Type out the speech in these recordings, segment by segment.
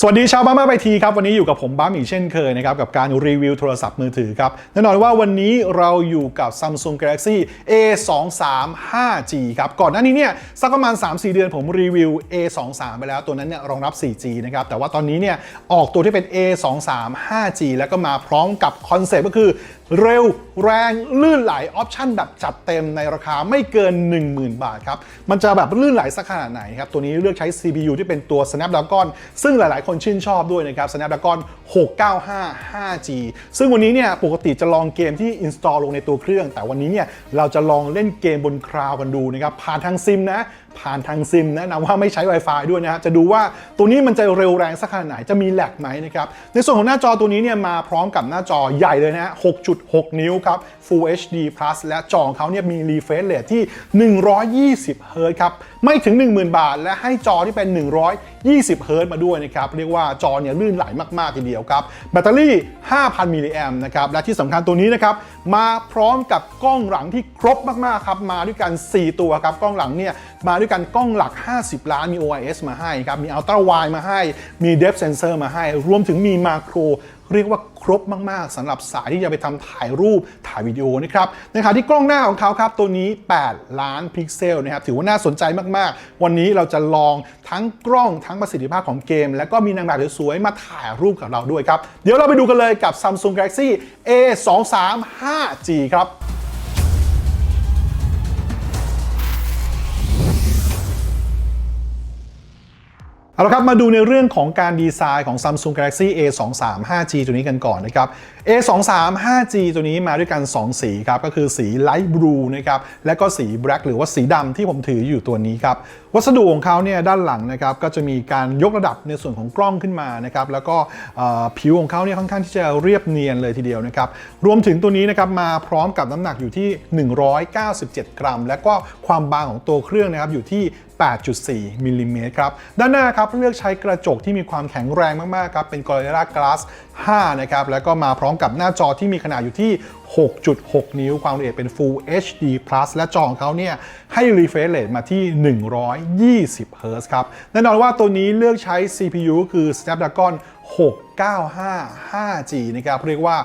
สวัสดีชาวบ้านมาไปทีครับ วันนี้อยู่กับผมบ้ามอีกเช่นเคยนะครับ กับการรีวิวโทรศัพท์มือถือครับ แน่นอนว่าวันนี้เราอยู่กับ Samsung Galaxy A23 5G ครับ ก่อนหน้านี้เนี่ย สักประมาณ 3-4 เดือนผมรีวิว A23 ไปแล้วตัวนั้นเนี่ยรองรับ 4G นะครับ แต่ว่าตอนนี้เนี่ย ออกตัวที่เป็น A23 5G แล้วก็มาพร้อมกับคอนเซ็ปต์ก็คือเร็วแรงลื่นไหลออปชั่นแบบจัดเต็มในราคาไม่เกิน 10,000 บาทครับมันจะแบบลื่นไหลสักขนาดไหนครับตัวนี้เลือกใช้ CPU ที่เป็นตัว Snapdragon ซึ่งหลายๆคนชื่นชอบด้วยนะครับ Snapdragon 695 5G ซึ่งวันนี้เนี่ยปกติจะลองเกมที่ install ลงในตัวเครื่อง แต่วันนี้เนี่ยเราจะลองเล่นเกมบนคลาวด์กันดูนะครับผ่านทางซิมนะ ผ่านทางซิมแนะนำว่าไม่ใช้ Wi-Fi ด้วยนะฮะจะดูว่าตัวนี้มันจะเร็วแรงสักขนาดไหนจะมีแลกไหมนะครับในส่วนของหน้าจอตัวนี้เนี่ยมาพร้อมกับหน้าจอใหญ่เลยนะฮะ6.6 นิ้วครับ Full HD Plus และจอของเขาเนี่ยมี refresh rate ที่ 120 Hz ครับไม่ถึง 10,000 บาท และให้จอที่เป็น 120 Hz มาด้วยนะครับเรียกว่าจอเนี่ยลื่นไหลมากๆทีเดียวครับแบตเตอรี่ 5,000มิลลิแอมนะครับและที่สำคัญตัวนี้นะครับมาพร้อมกับกล้องหลังที่ครบมากๆครับมาด้วยกัน 4 ตัวครับกล้องหลังเนี่ย มาด้วยกันกล้องหลัก 50 ล้านมี OIS มาให้ครับ มี Ultra Wide มาให้ มี Depth Sensor มาให้ รวมถึงมีมาโครเรียกว่าครบมาก ๆสำหรับสายที่จะไปทำถ่ายรูปถ่ายวิดีโอนะครับในขณะที่กล้องหน้าของเขาครับ ตัวนี้ 8 ล้านพิกเซลนะครับถือว่าน่าสนใจมาก ๆ วันนี้เราจะลองทั้งกล้องทั้งประสิทธิภาพของเกม แล้วก็มีนางแบบสวยๆมาถ่ายรูปกับเราด้วยครับ เดี๋ยวเราไปดูกันเลยกับ Samsung Galaxy A23 5G ครับ เอาละครับมาดูในเรื่องของการดีไซน์ของ Samsung Galaxy A23 5G ตัวนี้กันก่อนนะครับ A23 5G ตัวนี้มาด้วยกัน 2 สีครับ ก็คือสี Light Blue นะครับ และก็สี Black หรือว่าสีดำที่ผมถืออยู่ตัวนี้ครับ วัสดุของเขาเนี่ยด้านหลังนะครับก็จะมีการยกระดับในส่วนของกล้องขึ้นมานะครับแล้วก็ผิวของเขาเนี่ยค่อนข้างที่จะเรียบเนียนเลยทีเดียวนะครับรวมถึงตัวนี้นะครับมาพร้อมกับน้ำหนักอยู่ที่ 197 กรัม และก็ความบางของตัวเครื่องนะครับอยู่ที่8.4มิลลิเมตรครับ ด้านหน้าครับเลือกใช้กระจกที่มีความแข็งแรงมาก ๆ ครับ เป็น Gorilla Glass 5 นะครับ แล้วก็มาพร้อมกับหน้าจอที่มีขนาดอยู่ที่6.6 นิ้วความละเอียดเป็น Full HD Plus และจอของเขาเนี่ยให้ refresh rate มาที่ 120 Hz ครับ แน่นอนว่าตัวนี้เลือกใช้ CPU คือ Snapdragon 695 5G นะครับเรียกว่า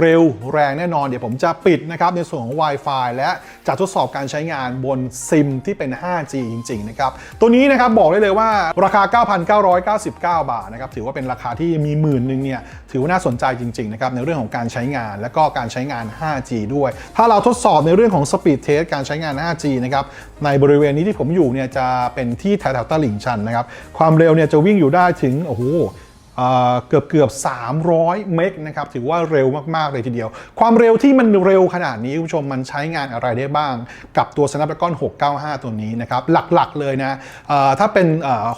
เร็วแรงแน่นอน เดี๋ยวผมจะปิดนะครับในส่วนของ Wi-Fi และจะทดสอบการใช้งานบนซิมที่เป็น 5G จริงๆนะครับตัวนี้นะครับบอกได้เลยว่าราคา 9,999 บาทนะครับถือว่าเป็นราคาที่มีหมื่นหนึ่งเนี่ยถือว่าน่าสนใจจริงๆนะครับในเรื่องของการใช้งานและก็การใช้งาน 5G ด้วย ถ้าเราทดสอบในเรื่องของ Speed Test การใช้งาน 5G นะครับในบริเวณนี้ที่ผมอยู่เนี่ยจะเป็นที่แถวๆตลิ่งชันนะครับความเร็วเนี่ยจะวิ่งอยู่ได้ถึงโอ้โห เอ่อเกือบเกือบ 300 เมกนะครับ ถือว่าเร็วมากๆเลยทีเดียว ความเร็วที่มันเร็วขนาดนี้คุณผู้ชมมันใช้งานอะไรได้บ้าง กับตัว Snapdragon 695 ตัวนี้นะครับ หลักๆเลยนะถ้าเป็น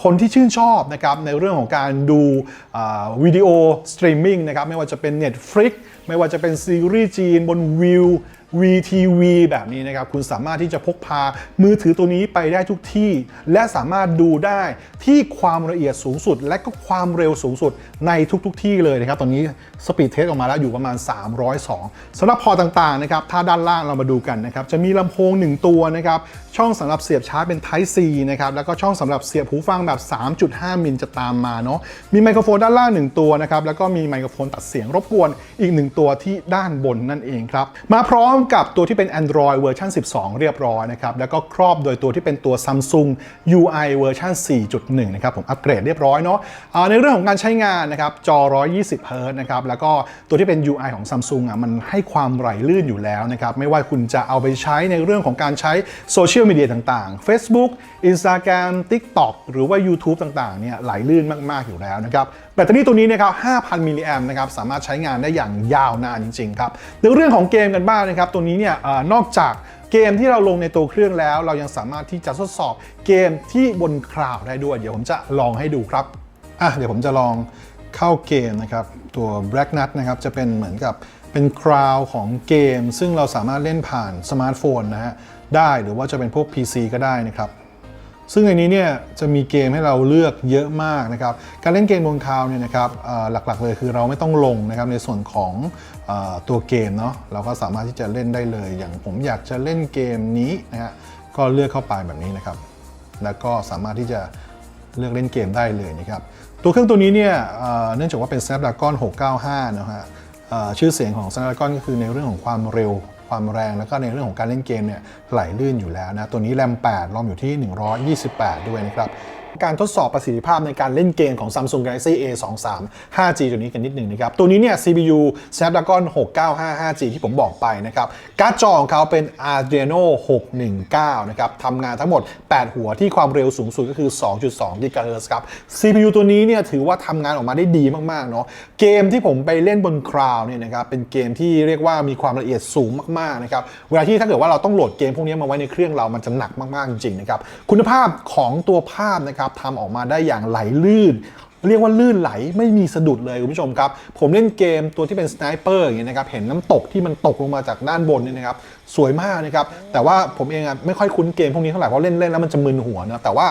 คนที่ชื่นชอบนะครับ ในเรื่องของการดูวิดีโอสตรีมมิ่งนะครับ ไม่ว่าจะเป็น Netflix ไม่ว่าจะเป็นซีรีส์จีนบนวิว VTV แบบนี้นะครับ คุณสามารถที่จะพกพามือถือตัวนี้ไปได้ทุกที่ และสามารถดูได้ที่ความละเอียดสูงสุด และก็ความเร็วสูงสุดในทุกๆทที่เลยนะครับ ตอนนี้สปีดเทสออกมาแล้วอยู่ประมาณ 302สำหรับพอต่างๆนะครับ ถ้าด้านล่างเรามาดูกันนะครับ จะมีลำโพง 1 ตัวนะครับ ช่องสำหรับเสียบชาร์จเป็น Type C นะครับ แล้วก็ช่องสำหรับเสียบหูฟังแบบ 3.5 มิลจะตามมาเนาะ มีไมโครโฟนด้านล่าง 1 ตัวนะครับ แล้วก็มีไมโครโฟนตัดเสียงรบกวนอีก 1 ตัวที่ด้านบนนั่นเองครับ มาพร้อมกับตัวที่เป็น Android เวอร์ชัน12 เรียบร้อยนะครับ แล้วก็ครอบโดยตัวที่เป็นตัว Samsung UI เวอร์ชัน4.1 นะครับ ผมอัปเกรดเรียบร้อยเนาะในเรื่องของการใช้งานนะครับ จอ 120 Hz นะครับ แล้วก็ตัวที่เป็น UI ของ Samsung อะมันให้ความไหลลื่นอยู่แล้วนะครับ ไม่ว่าคุณจะเอาไปใช้ในเรื่องของการใช้โซเชียลมีเดียต่างๆ Facebook Instagram TikTok หรือว่า YouTube ต่างๆ เนี่ยไหลลื่นมากๆ อยู่แล้วนะครับ แบตเตอรี่ตัวนี้นะครับ 5,000 มิลลิแอมนะครับ สามารถใช้งานได้อย่างยาวนานจริงๆครับในเรื่องของเกมกันบ้างนะครับ ตัวนี้เนี่ยอนอกจากเกมที่เราลงในตัวเครื่องแล้ว เรายังสามารถที่จะทดสอบเกมที่บนคลาวด์ได้ด้วย เดี๋ยวผมจะลองให้ดูครับ อะ เดี๋ยวผมจะลองเข้าเกมนะครับ ตัว Black Nut นะครับ จะเป็นเหมือนกับเป็นคราวของเกม ซึ่งเราสามารถเล่นผ่านสมาร์ทโฟนนะฮะ ได้ หรือว่าจะเป็นพวก PC ก็ได้นะครับ ซึ่งในนี้เนี่ยจะมีเกมให้เราเลือกเยอะมากนะครับ การเล่นเกมบนคาวเนี่ยนะครับหลักๆเลยคือเราไม่ต้องลงนะครับในส่วนของอตัวเกมเนาะเราก็สามารถที่จะเล่นได้เลย อย่างผมอยากจะเล่นเกมนี้นะฮะก็เลือกเข้าไปแบบนี้นะครับ แล้วก็สามารถที่จะเลือกเล่นเกมได้เลยนะครับ ตัวเครื่องตัวนี้เนี่ยเนื่องจากว่าเป็น Snapdragon 695 นะฮะชื่อเสียงของ Snapdragon ก็คือในเรื่องของความเร็ว ความแรงแล้วก็ในเรื่องของการเล่นเกมเนี่ยไหลลื่นอยู่แล้วนะตัวนี้แรม8รอมอยู่ที่ 128 ด้วยนะครับ การทดสอบประสิทธิภาพในการเล่นเกมของ Samsung Galaxy A23 5G ตัวนี้กันนิดหนึ่งนะครับ ตัวนี้เนี่ย CPU Snapdragon 695 5G ที่ผมบอกไปนะครับ การ์ดจอของเขาเป็น Adreno 619 นะครับทำงานทั้งหมด 8 หัวที่ความเร็วสูงสุดก็คือ 2.2 GHz ครับ CPU ตัวนี้เนี่ยถือว่าทำงานออกมาได้ดีมากๆเนาะ เกมที่ผมไปเล่นบนคลาวเนี่ยนะครับ เป็นเกมที่เรียกว่ามีความละเอียดสูงมากๆนะครับ เวลาที่ถ้าเกิดว่าเราต้องโหลดเกมพวกนี้มาไว้ในเครื่องเรามันจะหนักมากๆจริงๆนะครับ คุณภาพของตัวภาพนะครับทำออกมาได้อย่างไหลลื่น เรียกว่าลื่นไหลไม่มีสะดุดเลยคุณผู้ชมครับ ผมเล่นเกมตัวที่เป็นสไนเปอร์อย่างเงี้ยนะครับเห็นน้ำตกที่มันตกลงมาจากด้านบนเนี่ยนะครับสวยมากนะครับแต่ว่าผมเองอะไม่ค่อยคุ้นเกมพวกนี้เท่าไหร่เพราะเล่นเล่นแล้วมันจะมึนหัวนะแต่ว่า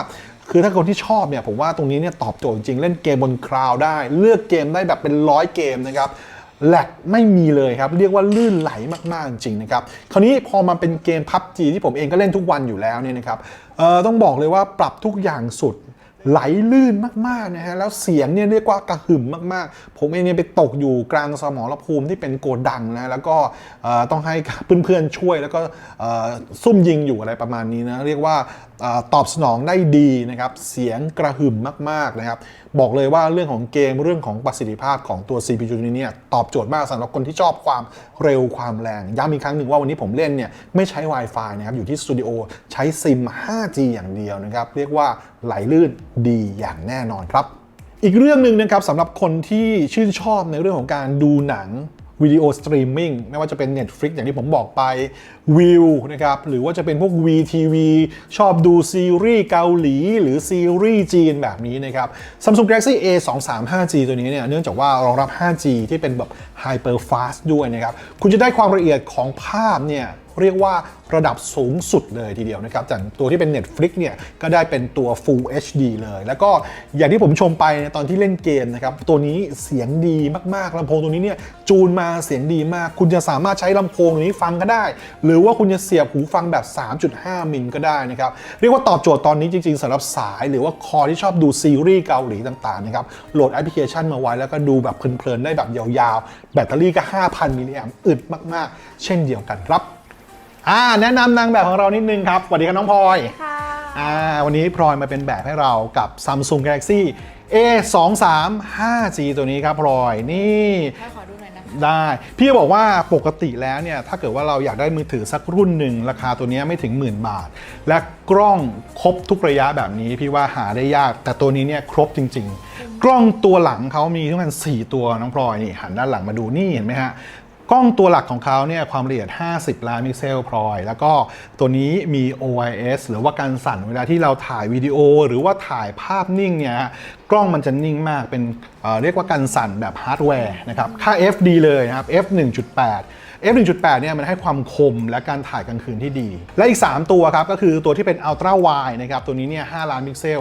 คือถ้าคนที่ชอบเนี่ยผมว่าตรงนี้เนี่ยตอบโจทย์จริงเล่นเกมบนคลาวด์ได้ เลือกเกมได้แบบเป็นร้อยเกมนะครับ แลกไม่มีเลยครับ เรียกว่าลื่นไหลมาก ๆ จริงๆนะครับ คราวนี้พอมาเป็นเกมพับจีที่ผมเองก็เล่นทุกวันอยู่แล้วเนี่ยนะครับเอ่อต้องบอกเลยว่าปรับทุกอย่างสุดไหลลื่นมากๆนะฮะแล้วเสียงเนี่ยเรียกว่ากระหึ่มมากๆ ผมเองเนี่ยไปตกอยู่กลางสมรภูมิที่เป็นโกดังนะแล้วก็ต้องให้เพื่อนๆช่วยแล้วก็ซุ่มยิงอยู่อะไรประมาณนี้นะเรียกว่า ตอบสนองได้ดีนะครับ เสียงกระหึ่มมากๆนะครับ บอกเลยว่าเรื่องของเกมเรื่องของประสิทธิภาพของตัว CPU นี้เนี่ยตอบโจทย์มากสำหรับคนที่ชอบความเร็วความแรง ย้ำอีกครั้งหนึ่งว่าวันนี้ผมเล่นเนี่ยไม่ใช้ Wi-Fi นะครับ อยู่ที่สตูดิโอใช้ซิม 5G อย่างเดียวนะครับ เรียกว่าไหลลื่นดีอย่างแน่นอนครับ อีกเรื่องหนึ่งนะครับสำหรับคนที่ชื่นชอบในเรื่องของการดูหนังวิดีโอสตรีมมิ่งไม่ว่าจะเป็น Netflix อย่างที่ผมบอกไป วิวนะครับหรือว่าจะเป็นพวก VTV ชอบดูซีรีส์เกาหลี หรือซีรีส์จีนแบบนี้นะครับ Samsung Galaxy A 2 3 5G ตัวนี้เนี่ยเนื่องจากว่ารองรับ 5G ที่เป็นแบบ Hyper Fast ด้วยนะครับ คุณจะได้ความละเอียดของภาพเนี่ยเรียกว่าระดับสูงสุดเลยทีเดียวนะครับจากตัวที่เป็น Netflix เนี่ยก็ได้เป็นตัว Full HD เลย แล้วก็อย่างที่ผมชมไปในตอนที่เล่นเกมนะครับ ตัวนี้เสียงดีมากๆลำโพงตัวนี้เนี่ยจูนมาเสียงดีมาก คุณจะสามารถใช้ลำโพงตัวนี้ฟังก็ได้ หรือว่าคุณจะเสียบหูฟังแบบ 3.5 มิลก็ได้นะครับ เรียกว่าตอบโจทย์ตอนนี้จริงๆสำหรับสาย หรือว่าคอที่ชอบดูซีรีส์เกาหลีต่างๆนะครับโหลดแอปพลิเคชันมาไว้แล้วก็ดูแบบเพลินๆได้แบบยาวๆ แบตเตอรี่ก็ 5,000มิลลิแอมป์อึดมากๆ เช่นเดียวกันครับอ่าแนะนำนางแบบของเรานิดนึงครับสวัสดีครับน้องพลอยค่ะอ่าวันนี้พลอยมาเป็นแบบให้เรากับ Samsung Galaxy A23 5G ตัวนี้ครับพลอยนี่ ให้ขอดูหน่อยนะคะได้ พี่บอกว่าปกติแล้วเนี่ยถ้าเกิดว่าเราอยากได้มือถือสักรุ่นหนึ่งราคาตัวนี้ไม่ถึงหมื่นบาท และกล้องครบทุกระยะแบบนี้ พี่ว่าหาได้ยาก แต่ตัวนี้เนี่ยครบจริง ๆ กล้องตัวหลังเขามีทั้งหมด4ตัวน้องพลอยนี่หันด้านหลังมาดูนี่เห็นไหมฮะ กล้องตัวหลักของเขาเนี่ยความละเอียด 50 ล้านพิกเซลพลอย แล้วก็ตัวนี้มี OIS หรือว่าการสั่นเวลาที่เราถ่ายวิดีโอ หรือว่าถ่ายภาพนิ่งเนี่ยกล้องมันจะนิ่งมากเป็นเเรียกว่าการสั่นแบบฮาร์ดแวร์นะครับค่า f ดีเลยนะครับ f 1.8 f 1.8เนี่ยมันให้ความคมและการถ่ายกลางคืนที่ดี และอีก 3 ตัวครับก็คือตัวที่เป็น Ultra Wide นะครับตัวนี้เนี่ย5ล้านพิกเซล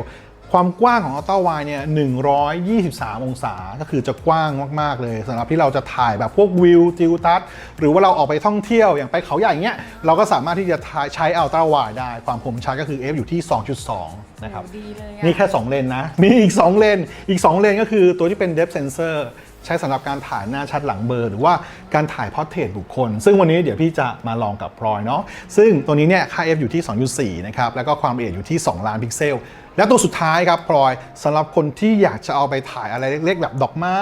ความกว้างของ Ultra Wide เนี่ย 123 องศา ก็คือจะกว้างมาก ๆ เลยสำหรับที่เราจะถ่ายแบบพวกวิวทิวทัศน์หรือว่าเราออกไปท่องเที่ยวอย่างไปเขาใหญ่เงี้ย เราก็สามารถที่จะถ่ายใช้ Ultra Wide ได้ ความคมชัดก็คือ f อยู่ที่ 2.2 นะครับโอ้ดีเลยอะนี่แค่ 2 เลนนะ มีอีก 2 เลน อีก 2 เลนก็คือตัวที่เป็น depth sensor ใช้สำหรับการถ่ายหน้าชัดหลังเบลอร์ หรือว่าการถ่ายพอร์เทรตบุคคล ซึ่งวันนี้เดี๋ยวพี่จะมาลองกับพลอยเนาะซึ่งตัวนี้เนี่ยค่า f อยู่ที่ 2.4 นะครับแล้วก็ความละเอียดอยู่ที่ 2 ล้านพิกเซล และตัวสุดท้ายครับพลอยสำหรับคนที่อยากจะเอาไปถ่ายอะไรเล็กๆ แบบดอกไม้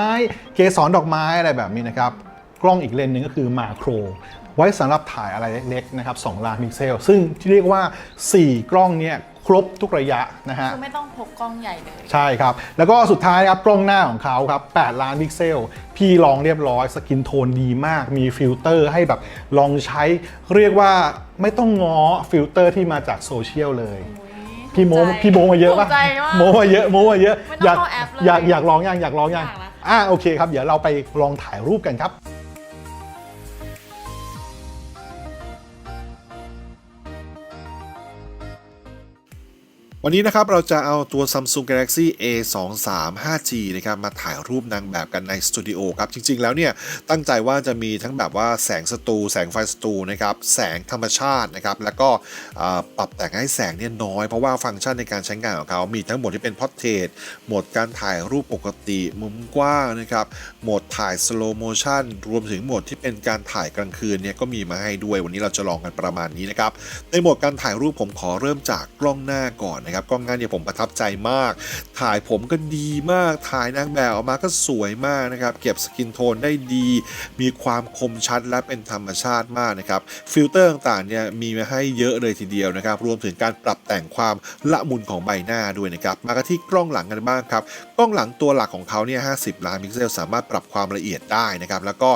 เกสรดอกไม้อะไรแบบนี้นะครับกล้องอีกเลนส์หนึ่งก็คือมาโครไว้สำหรับถ่ายอะไรเล็กๆนะครับ2ล้านพิกเซล ซึ่งที่เรียกว่า 4 กล้องเนี่ยครบทุกระยะนะฮะ คือไม่ต้องพกกล้องใหญ่เลย ใช่ครับ แล้วก็สุดท้ายครับกล้องหน้าของเขาครับ 8 ล้านพิกเซล พี่ลองเรียบร้อย สกินโทนดีมาก มีฟิลเตอร์ให้แบบลองใช้ เรียกว่าไม่ต้องง้อฟิลเตอร์ที่มาจากโซเชียลเลย พี่โมถูกใจพี่โมมาเยอะปะถูกใจมากโมมาเยอะโมมาเยอะไม่ต้องเข้าแอปเลยอยากอยากลองยังอยากลองยังอยากละอะโอเคครับ เดี๋ยวเราไปลองถ่ายรูปกันครับ วันนี้นะครับเราจะเอาตัว Samsung Galaxy A 2 3 5G นะครับมาถ่ายรูปนางแบบกันในสตูดิโอครับ จริง ๆ แล้วเนี่ยตั้งใจว่าจะมีทั้งแบบว่าแสงสตู แสงไฟสตูนะครับแสงธรรมชาตินะครับแล้วก็ปรับแต่งให้แสงเนี่ยน้อย เพราะว่าฟังก์ชันในการใช้งานของเขา มีทั้งหมดที่เป็น Portrait โหมดการถ่ายรูปปกติมุมกว้างนะครับโหมดถ่าย Slow Motion รวมถึงโหมดที่เป็นการถ่ายกลางคืนเนี่ยก็มีมาให้ด้วยวันนี้เราจะลองกันประมาณนี้นะครับในโหมดการถ่ายรูปผมขอเริ่มจากกล้องหน้าก่อนนะครับกล้องหน้าเนี่ยผมประทับใจมาก ถ่ายผมก็ดีมากถ่ายนางแบบออกมาก็สวยมากนะครับเก็บสกินโทนได้ดี มีความคมชัดและเป็นธรรมชาติมากนะครับฟิลเตอร์ต่างๆเนี่ยมีมาให้เยอะเลยทีเดียวนะครับรวมถึงการปรับแต่งความละมุนของใบหน้าด้วยนะครับมากันที่กล้องหลังกันบ้างครับกล้องหลังตัวหลักของเขาเนี่ย50 ล้านพิกเซลสามารถปรับความละเอียดได้นะครับแล้วก็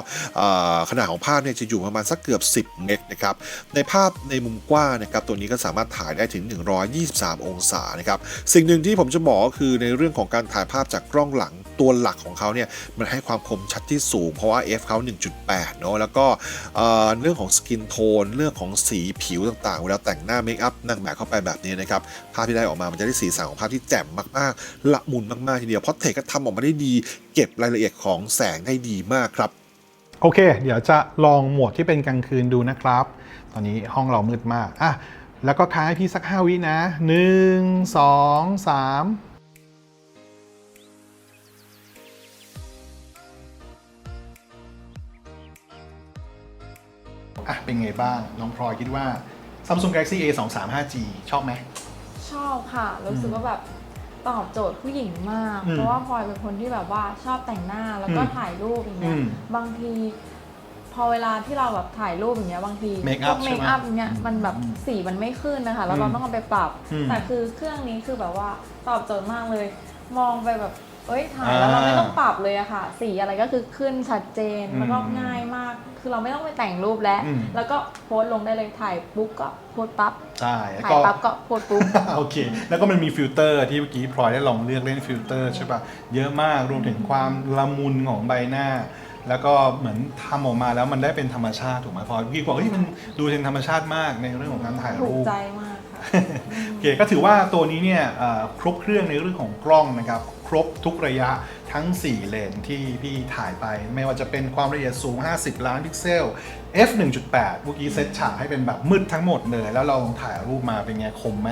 ขนาดของภาพเนี่ยจะอยู่ประมาณสักเกือบ 10 เมกนะครับในภาพในมุมกว้างนะครับตัวนี้ก็สามารถถ่ายได้ถึง 123 องศานะครับสิ่งหนึ่งที่ผมจะบอกก็คือในเรื่องของการถ่ายภาพจากกล้องหลังตัวหลักของเขาเนี่ยมันให้ความคมชัดที่สูง เพราะว่า f เขา1.8 เนอะแล้วก็เรื่องของสกินโทนเรื่องของสีผิวต่างๆ เวลาแต่งหน้าเมคอัพนางแบบเข้าไปแบบนี้นะครับ ภาพที่ได้ออกมา มันจะได้สีสันของภาพที่แจ่มมากๆ ละมุนมากๆ ทีเดียวเพราะเทคก็ทำออกมาได้ดี เก็บรายละเอียดของแสงได้ดีมากครับ โอเค เดี๋ยวจะลองโหมดที่เป็นกลางคืนดูนะครับ ตอนนี้ห้องเรามืดมากอะ แล้วก็ค้างให้พี่สัก 5 วินะ 1 2 3อะเป็นไงบ้าง น้องพลอยคิดว่า Samsung Galaxy A 2 3 5G ชอบไหม ชอบค่ะ รู้สึกว่าแบบตอบโจทย์ผู้หญิงมากอืมเพราะว่าพลอยเป็นคนที่แบบว่าชอบแต่งหน้าแล้วก็อืมถ่ายรูปอย่างเงี้ยอืมบางทีพ อเวลาที่เราแบบถ่ายรูปอย่างเงี้ยบางที Make up พวกใช่เมไหมคอัพอย่างเงี้ยมันแบบสีมันไม่ขึ้นนะคะ แล้วเราอืมต้องเอาไปปรับ อืมแต่คือเครื่องนี้คือแบบว่าตอบโจทย์มากเลย มองไปแบบเอ้ยถ่ายแล้วเราไม่ต้องปรับเลยอะค่ะ สีอะไรก็คือขึ้นชัดเจนอืมแล้วก็ง่ายมาก คือเราไม่ต้องไปแต่งรูปแล้ว อืม แล้วก็โพสต์ลงได้เลยถ่ายปุ๊บก็โพสต์ปั๊บใช่แล้วถ่ายก็ ปั๊บ ก็โพสต์ปุ๊บ โอเค แล้วก็มันมีฟิลเตอร์ที่เมื่อกี้พลอยได้ลองเลือกเล่นฟิลเตอร์ใช่ปะเยอะมากรวมถึงความละมุนของใบหน้า แล้วก็เหมือนทำออกมาแล้วมันได้เป็นธรรมชาติถูกไหมพลอยพี่บอกเฮ้ยมันดูเป็นธรรมชาติมากในเรื่องของการถ่ายถูกรูป ใจมากค่ะ โอเคก็ถือว่าตัวนี้เนี่ยเอ่อครบเครื่องในเรื่องของกล้องนะครับครบทุกระยะทั้ง 4 เลนที่พี่ถ่ายไป ไม่ว่าจะเป็นความละเอียดสูง 50 ล้านพิกเซล f 1.8เมื่อกี้เซตฉากให้เป็นแบบมืดทั้งหมดเลย แล้วเราลองถ่ายรูปมาเป็นไงคมไหม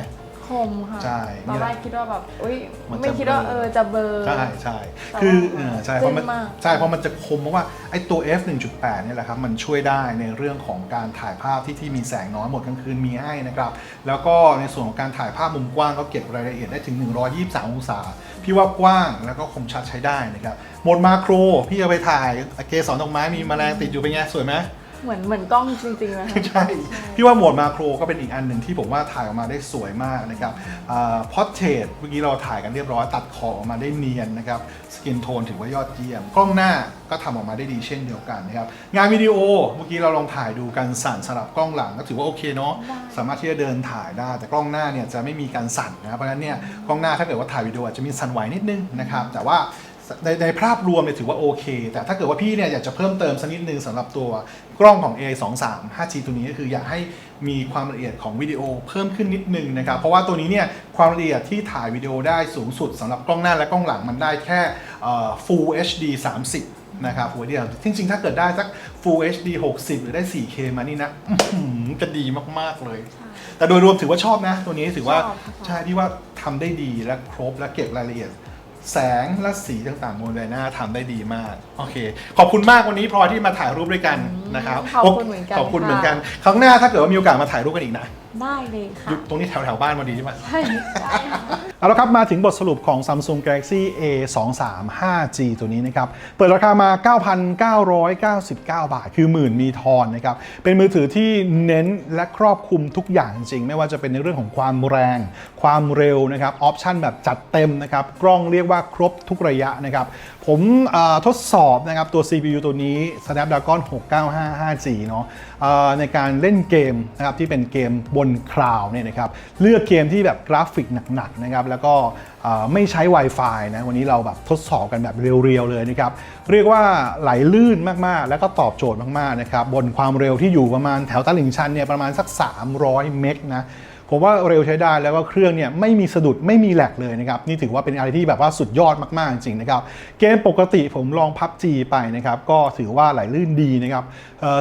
คมค่ะใช่ตอนแรกคิดว่าแบบอุ้ยมันจะไม่คิดว่าเบลอ เออจะเบลอร์ ใช่ใช่แต่คือว่าเออใช่เพราะมันจึ้งมาก ใช่เพราะมันจะคมเพราะว่าไอ้ตัว f 1.8เนี่ยแหละครับมันช่วยได้ในเรื่องของการถ่ายภาพที่ที่มีแสงน้อยหมดกลางคืนมีให้นะครับ แล้วก็ในส่วนของการถ่ายภาพมุมกว้างก็เก็บรายละเอียดได้ถึง 123 องศา พี่ว่ากว้างแล้วก็คมชัดใช้ได้นะครับโหมดมาโครพี่เอาไปถ่ายเกสรดอกไม้มีแมลงติดอยู่เป็นไงสวยไหม เหมือนเหมือนกล้องจริงๆนะคะใช่พี่ว่าโหมดมาโครก็เป็นอีกอันหนึ่งที่ผมว่าถ่ายออกมาได้สวยมากนะครับพอ r เทรตเมื่อกี้เราถ่ายกันเรียบร้อยตัดขอบออกมาได้เนียนนะครับสกินโทนถือว่ายอดเยี่ยม กล้องหน้าก็ทำออกมาได้ดีเช่นเดียวกันนะครับงานวิดีโอเมื่อกี้เราลองถ่ายดูกันสั่นสลับกล้องหลังก็ถือว่าโอเคเนาะได้สามารถที่จะเดินถ่ายได้ แต่กล้องหน้าเนี่ยจะไม่มีการสั่นนะครับเพราะฉะนั้นเนี่ยกล้องหน้าถ้าเกิดว่าถ่ายวิดีโออาจจะมีสั่นไหวนิดนึงนะครับแต่ว่า ในในภาพรวมเนี่ยถือว่าโอเค แต่ถ้าเกิดว่าพี่เนี่ยอยากจะเพิ่มเติมสักนิดนึงสำหรับตัวกล้องของ A 2 3 5G ตัวนี้ก็คืออยากให้มีความละเอียดของวิดีโอเพิ่มขึ้นนิดนึงนะครับเพราะว่าตัวนี้เนี่ยความละเอียดที่ถ่ายวิดีโอได้สูงสุดสำหรับกล้องหน้าและกล้องหลังมันได้แค่เอ่อ Full HD 30 นะครับ Full HD 30จริงๆ ถ้าเกิดได้สัก Full HD 60 หรือได้ 4K มานี่นะอื้อหือจะดีมากๆเลย แต่โดยรวมถือว่าชอบนะ ตัวนี้ถือว่าชอบค่ะใช่ที่ว่าทำได้ดีและครบและเก็บรายละเอียด แสงและสีต่างๆบนใบหน้าทำได้ดีมาก โอเค ขอบคุณมากวันนี้พลอยที่มาถ่ายรูปด้วยกันนะครับขอบคุณเหมือนกันขอบคุณค่ะเหมือนกัน ครั้งหน้าถ้าเกิดว่ามีโอกาสมาถ่ายรูปกันอีกนะ ได้เลยอค่ะยู่ตรงนี้แถวแถวๆบ้านพอดีใช่ไหมใช่ได้ค่ะ เอาละครับ มาถึงบทสรุปของ Samsung Galaxy A 2 3 5G ตัวนี้นะครับ เปิดราคามา 9,999 บาท คือหมื่นมีทอนนะครับ เป็นมือถือที่เน้นและครอบคลุมทุกอย่างจริง ไม่ว่าจะเป็นในเรื่องของความแรง ความเร็วนะครับ ออปชันแบบจัดเต็มนะครับ กล้องเรียกว่าครบทุกระยะนะครับ ผมทดสอบนะครับตัว CPU ตัวนี้ Snapdragon 695 5G เนาะในการเล่นเกมนะครับที่เป็นเกมบนคลาวด์เนี่ยนะครับเลือกเกมที่แบบกราฟิกหนักๆนะครับแล้วก็ไม่ใช้ Wi-Fi นะวันนี้เราแบบทดสอบกันแบบเรียวๆเลยนะครับเรียกว่าไหลลื่นมากๆ แล้วก็ตอบโจทย์มากๆนะครับบนความเร็วที่อยู่ประมาณแถวตลิ่งชันเนี่ยประมาณสัก 300 เมกนะ ผมว่าเร็วใช้ได้แล้วก็เครื่องเนี่ยไม่มีสะดุดไม่มีแหลกเลยนะครับนี่ถือว่าเป็นอะไรที่แบบว่าสุดยอดมากๆจริงๆนะครับเกมปกติผมลองพับจีไปนะครับก็ถือว่าไหลลื่นดีนะครับ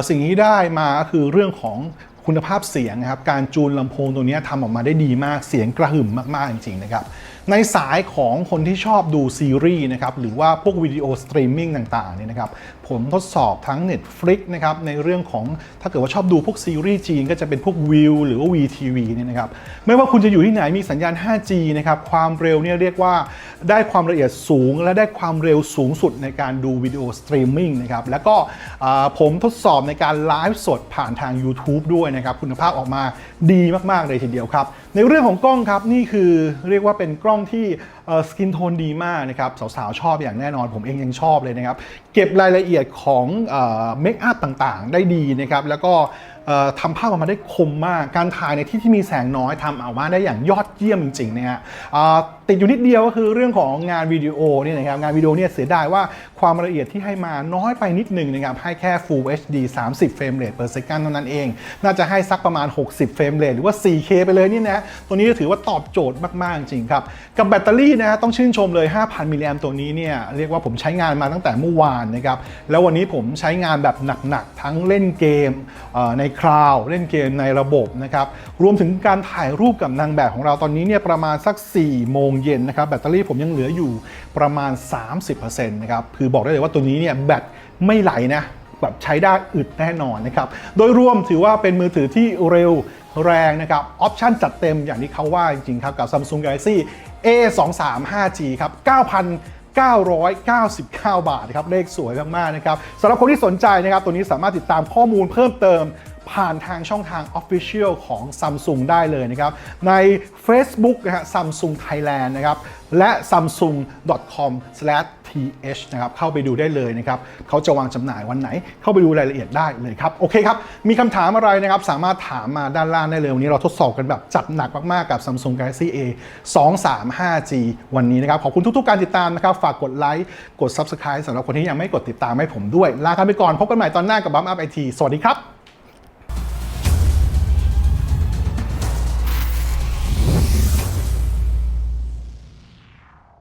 สิ่งที่ได้มาก็คือเรื่องของคุณภาพเสียงนะครับการจูนลำโพงตัวนี้ทำออกมาได้ดีมากเสียงกระหึ่มมากๆจริงๆนะครับ ในสายของคนที่ชอบดูซีรีส์นะครับหรือว่าพวกวิดีโอสตรีมมิ่งต่างๆเนี่ยนะครับผมทดสอบทั้ง Netflix นะครับในเรื่องของถ้าเกิดว่าชอบดูพวกซีรีส์จีนก็จะเป็นพวกวิวหรือว่า VTV เนี่ยนะครับไม่ว่าคุณจะอยู่ที่ไหนมีสัญญาณ 5G นะครับความเร็วเนี่ยเรียกว่าได้ความละเอียดสูง และได้ความเร็วสูงสุดในการดูวิดีโอสตรีมมิ่งนะครับแล้วก็ผมทดสอบในการไลฟ์สดผ่านทาง YouTube ด้วยนะครับคุณภาพออกมาดีมากๆเลยทีเดียวครับ ในเรื่องของกล้องครับนี่คือเรียกว่าเป็นกล้องที่สกินโทนดีมากนะครับสาวๆชอบอย่างแน่นอนผมเองยังชอบเลยนะครับ เก็บรายละเอียดของเมคอัพต่างๆ ได้ดีนะครับ แล้วก็ทำภาพออกมาได้คมมาก การถ่ายในที่ที่มีแสงน้อยทำออกมาได้อย่างยอดเยี่ยมจริงๆนะฮะอ่ย ติดอยู่นิดเดียวก็คือเรื่องของงานวิดีโอเนี่ยนะครับงานวิดีโอเนี่ยเสียดายว่าความละเอียดที่ให้มาน้อยไปนิดหนึ่งนะครับให้แค่ Full HD 30 เฟรมเรท per second เท่านั้นเอง น่าจะให้สักประมาณ 60 เฟรมเรทหรือว่า 4K ไปเลยนี่นะตัวนี้ก็ถือว่าตอบโจทย์มาก ๆ จริงครับ กับแบตเตอรี่นะฮะต้องชื่นชมเลย 5,000 มิลลิแอมตัวนี้เนี่ยเรียกว่าผมใช้งานมาตั้งแต่เมื่อวานนะครับแล้ววันนี้ผมใช้งานแบบหนัก ๆ ทั้งเล่นเกมในคลาวเล่นเกมในระบบนะครับรวมถึงการถ่ายรูปกับนางแบบของเราตอนนี้เนี่ยประมาณสัก 4 โมงเย็นนะครับแบตเตอรี่ผมยังเหลืออยู่ประมาณ 30%นะครับคือบอกได้เลยว่าตัวนี้เนี่ยแบตไม่ไหลนะแบบใช้ได้อึดแน่นอนนะครับโดยรวมถือว่าเป็นมือถือที่เร็วแรงนะครับออปชั่นจัดเต็มอย่างที่เขาว่าจริงๆครับกับ Samsung Galaxy A23 5G ครับ 9,999 บาทครับเลขสวยมากๆนะครับสำหรับคนที่สนใจนะครับตัวนี้สามารถติดตามข้อมูลเพิ่มเติม ผ่านทางช่องทาง Official ของ Samsung ได้เลยนะครับ ใน Facebook นะฮะ Samsung Thailand นะครับและ samsung.com/th นะครับเข้าไปดูได้เลยนะครับเขาจะวางจำหน่ายวันไหน เข้าไปดูรายละเอียดได้เลยครับ โอเคครับ มีคำถามอะไรนะครับ สามารถถามมาด้านล่างได้เลย วันนี้เราทดสอบกันแบบจัดหนักมาก ๆ กับ Samsung Galaxy A 235G วันนี้นะครับ ขอบคุณทุก ๆ การติดตามนะครับ ฝากกดไลค์กด Subscribe สำหรับคนที่ยังไม่กดติดตามให้ผมด้วย ลากันไปก่อนพบกันใหม่ตอนหน้ากับบัมอัพไอทีสวัสดีครับ